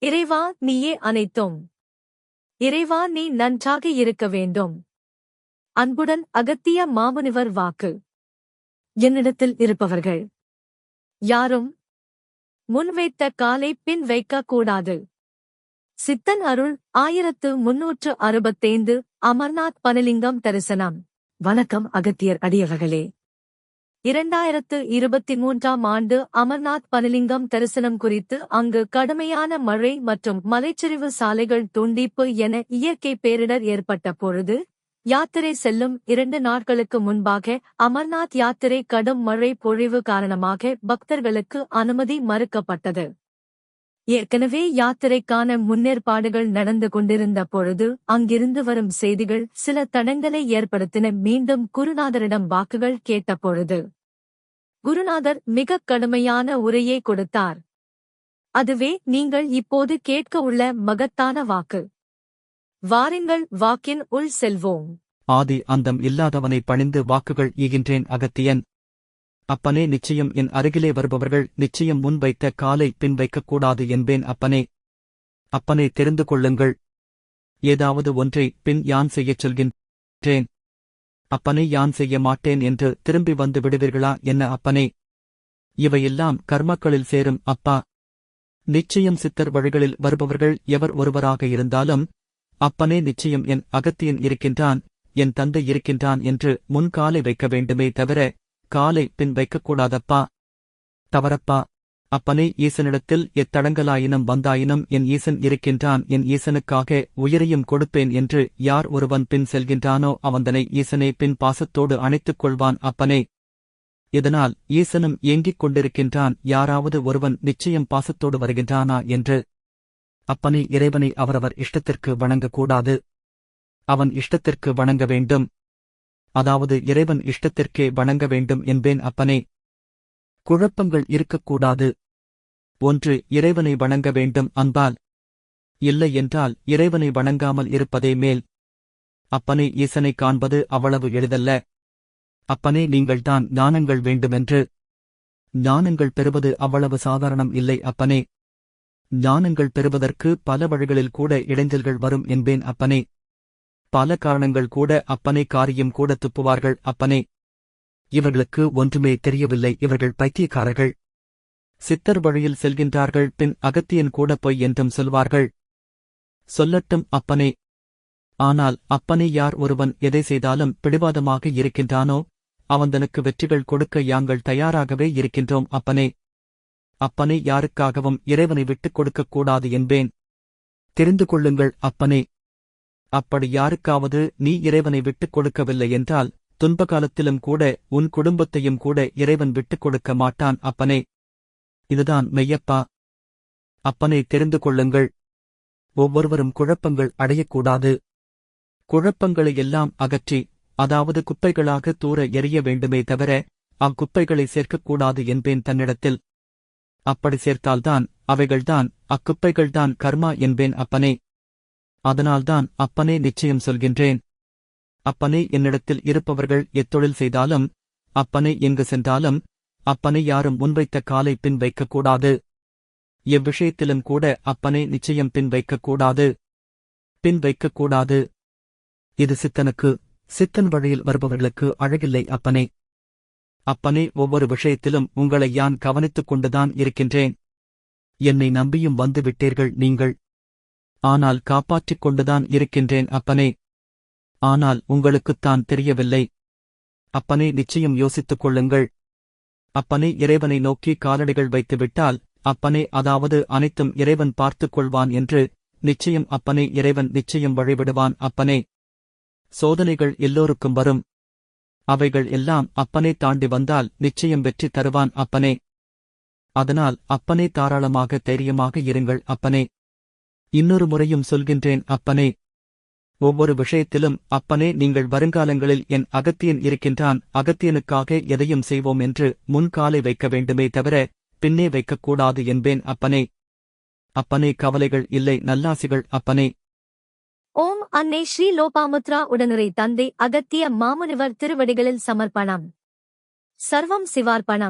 இறைவா நீயே அனைத்தும். இறைவா நீ நன்றாக இருக்க வேண்டும். அன்புடன் அகத்திய மாமுனிவர் வாக்கு. என்னிடத்தில் இருப்பவர்கள். யாரும் முன்வைத்த காலை பின் வைக்கக்கூடாது. சித்தன் அருள் ஆயிரத்து முன்னூற்று அறுபத்தைந்து அமர்நாத் பனலிங்கம் தரிசனம். வணக்கம் அகத்தியர் அடியவர்களே. இரண்டாயிரத்து இருபத்தி மூன்றாம் ஆண்டு அமர்நாத் பனலிங்கம் தரிசனம் குறித்து அங்கு கடுமையான மழை மற்றும் மலைச்சரிவு சாலைகள் துண்டிப்பு என இயற்கை பேரிடர் ஏற்பட்ட பொழுது யாத்திரை செல்லும் இரண்டு நாட்களுக்கு முன்பாக அமர்நாத் யாத்திரை கடும் மழை பொழிவு காரணமாக பக்தர்களுக்கு அனுமதி மறுக்கப்பட்டது. ஏற்கனவே யாத்திரைக்கான முன்னேற்பாடுகள் நடந்து கொண்டிருந்த பொழுது அங்கிருந்து வரும் செய்திகள் சில தடங்களை ஏற்படுத்தின மீண்டும் குருநாதரிடம் வாக்குகள் கேட்டபொழுது குருநாதர் மிகக் கடுமையான உரையை கொடுத்தார். அதுவே நீங்கள் இப்போது கேட்க உள்ள மகத்தான வாக்கு. வாருங்கள் வாக்கின் உள் செல்வோம். ஆதி அந்தம் இல்லாதவனை பணிந்து வாக்குகள் ஈகின்றேன் அகத்தியன். அப்பனே நிச்சயம் என் அருகிலே வருபவர்கள் நிச்சயம் முன் வைத்த காலை பின் வைக்கக்கூடாது என்பேன் அப்பனே. அப்பனே தெரிந்து கொள்ளுங்கள். ஏதாவது ஒன்றை பின் யான் செய்யச் சொல்கின்றேன். அப்பனை யான் செய்ய மாட்டேன் என்று திரும்பி வந்து விடுவீர்களா என்ன அப்பனே? இவையெல்லாம் கர்மக்களில் சேரும் அப்பா. நிச்சயம் சித்தர் வழிகளில் வருபவர்கள் எவர் ஒருவராக இருந்தாலும் அப்பனே நிச்சயம் என் அகத்தியன் இருக்கின்றான் என் தந்தை இருக்கின்றான் என்று முன்காலை வைக்க வேண்டுமே தவிர காலை பின் வைக்கக்கூடாதப்பா. தவறப்பா. அப்பனே ஈசனிடத்தில் எத்தடங்கலாயினும் வந்தாயினும் என் ஈசன் இருக்கின்றான் என் ஈசனுக்காக உயிரையும் கொடுப்பேன் என்று யார் ஒருவன் பின் செல்கின்றானோ அவந்தனை ஈசனே பின் பாசத்தோடு அணைத்துக் கொள்வான் அப்பனே. இதனால் ஈசனும் ஏங்கிக் கொண்டிருக்கின்றான் யாராவது ஒருவன் நிச்சயம் பாசத்தோடு வருகின்றானா என்று. அப்பனே இறைவனை அவரவர் இஷ்டத்திற்கு வணங்கக்கூடாது. அவன் இஷ்டத்திற்கு வணங்க வேண்டும். அதாவது இறைவன் இஷ்டத்திற்கே வணங்க வேண்டும் என்பேன் அப்பனே. குழப்பங்கள் இருக்கக்கூடாது. ஒன்று இறைவனை வணங்க வேண்டும் அன்பால். இல்லை என்றால் இறைவனை வணங்காமல் இருப்பதே மேல். அப்பனே ஈசனை காண்பது அவ்வளவு எளிதல்ல. அப்பனே நீங்கள்தான் ஞானங்கள் வேண்டுமென்று. ஞானங்கள் பெறுவது அவ்வளவு சாதாரணம் இல்லை அப்பனே. ஞானங்கள் பெறுவதற்கு பல வழிகளில் கூட இடைஞ்சல்கள் வரும் என்பேன் அப்பனே. பல காரணங்கள் கூட அப்பனை காரியம் கூட துப்புவார்கள் அப்பனே. இவர்களுக்கு ஒன்றுமே தெரியவில்லை. இவர்கள் பைத்தியக்காரர்கள். சித்தர் வழியில் செல்கின்றார்கள். பின் அகத்தியன் கூட பொய் என்றும் சொல்வார்கள். சொல்லட்டும் அப்பனே. ஆனால் அப்பனே யார் ஒருவன் எதை செய்தாலும் பிடிவாதமாக இருக்கின்றானோ? அவந்தனுக்கு வெற்றிகள் கொடுக்க யாங்கள் தயாராகவே இருக்கின்றோம் அப்பனே. அப்பனே யாருக்காகவும் இறைவனை விட்டுக் கொடுக்கக் கூடாது என்பேன். தெரிந்து கொள்ளுங்கள் அப்பனே. அப்படி யாருக்காவது நீ இறைவனை விட்டுக் கொடுக்கவில்லை என்றால் துன்ப காலத்திலும் கூட உன் குடும்பத்தையும் கூட இறைவன் விட்டுக் கொடுக்க மாட்டான் அப்பனே. இதுதான் மெய்யப்பா. அப்பனே தெரிந்து கொள்ளுங்கள். ஒவ்வொருவரும் குழப்பங்கள் அடையக்கூடாது. குழப்பங்களை எல்லாம் அகற்றி அதாவது குப்பைகளாக தூர எறிய வேண்டுமே தவிர அக்குப்பைகளை சேர்க்கக்கூடாது என்பேன் தன்னிடத்தில். அப்படி சேர்த்தால்தான் அவைகள்தான் அக்குப்பைகள்தான் கர்மா என்பேன் அப்பனே. அதனால்தான் அப்பனே நிச்சயம் சொல்கின்றேன். அப்பனே என்னிடத்தில் இருப்பவர்கள் எத்தொழில் செய்தாலும் அப்பனை எங்கு சென்றாலும் அப்பனை யாரும் முன்வைத்த காலை பின் வைக்கக்கூடாது. எவ்விஷயத்திலும் கூட அப்பனே நிச்சயம் பின் வைக்கக்கூடாது. பின் வைக்கக்கூடாது. இது சித்தனுக்கு சித்தன் வழியில் வருபவர்களுக்கு அழகில்லை அப்பனே. அப்பனே ஒவ்வொரு விஷயத்திலும் உங்களை யான் கவனித்துக் கொண்டுதான் இருக்கின்றேன். என்னை நம்பியும் வந்து விட்டீர்கள் நீங்கள். ஆனால் காப்பாற்றிக் கொண்டுதான் இருக்கின்றேன் அப்பனே. ஆனால் உங்களுக்குத்தான் தெரியவில்லை. அப்பனே நிச்சயம் யோசித்துக் கொள்ளுங்கள். அப்பனே இறைவனை நோக்கி காலடிகள் வைத்துவிட்டால் அப்பனே அதாவது அனைத்தும் இறைவன் பார்த்துக் கொள்வான் என்று நிச்சயம் அப்பனே இறைவன் நிச்சயம் வழிவிடுவான் அப்பனே. சோதனைகள் எல்லோருக்கும் வரும். அவைகள் எல்லாம் அப்பனே தாண்டி வந்தால் நிச்சயம் வெற்றி தருவான் அப்பனே. அதனால் அப்பனே தாராளமாக தைரியமாக இருங்கள் அப்பனே. இன்னொரு முறையும் சொல்கின்றேன் அப்பனே. ஒவ்வொரு விஷயத்திலும் அப்பனே நீங்கள் வருங்காலங்களில் என் அகத்தியன் இருக்கின்றான் அகத்தியனுக்காக எதையும் செய்வோம் என்று முன்காலை வைக்க வேண்டுமே தவிர பின்னே வைக்கக்கூடாது என்பேன் அப்பனே. அப்பனே கவலைகள் இல்லை நல்லாசிகள் அப்பனே. ஓம் அன்னை ஸ்ரீ லோபாமுத்ரா உடனுரை தந்தை அகத்திய மாமுனிவர் திருவடிகளில் சமர்ப்பணம். சர்வம் சிவார்ப்பணம்.